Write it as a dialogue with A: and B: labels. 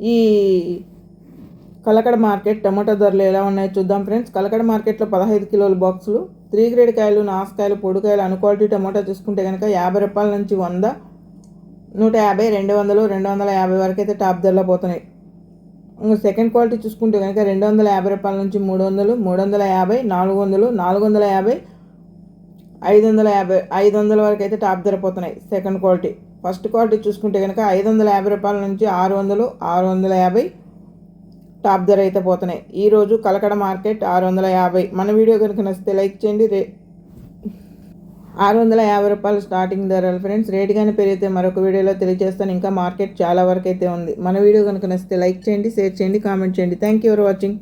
A: ఈ కలకడ మార్కెట్ టమాటా ధరలు ఎలా ఉన్నాయో చూద్దాం ఫ్రెండ్స్. కలకడ మార్కెట్లో పదహైదు కిలోల బాక్సులు త్రీ గ్రేడ్ కాయలు నాసుకాయలు పొడికాయలు అను క్వాలిటీ టమాటో చూసుకుంటే కనుక యాభై రూపాయల నుంచి వంద నూట యాభై రెండు వందలు రెండు వందల యాభై వరకు అయితే టాప్ ధరలో పోతున్నాయి. ఇంకా సెకండ్ క్వాలిటీ చూసుకుంటే కనుక రెండు వందల యాభై రూపాయల నుంచి మూడు వందలు మూడు వందల యాభై నాలుగు వందలు నాలుగు వందల యాభై ఐదు వందల యాభై ఐదు వందల వరకు అయితే టాప్ ధర పోతున్నాయి సెకండ్ క్వాలిటీ. ఫస్ట్ క్వాలిటీ చూసుకుంటే కనుక ఐదు వందల యాభై రూపాయల నుంచి ఆరు వందలు ఆరు వందల యాభై టాప్ ధర అయితే పోతున్నాయి. ఈరోజు కలకడ మార్కెట్ ఆరు వందల యాభై. మన వీడియో కనుక నచ్చితే లైక్ చేయండి రే ఆరు వందల యాభై రూపాయలు స్టార్టింగ్ ధరలు ఫ్రెండ్స్. రేట్ కానీ పెరిగితే మరొక వీడియోలో తెలియజేస్తాను. ఇంకా మార్కెట్ చాలా వరకు అయితే ఉంది. మన వీడియో కనుక నచ్చితే లైక్ చేయండి షేర్ చేయండి కామెంట్ చేయండి. Thank you for watching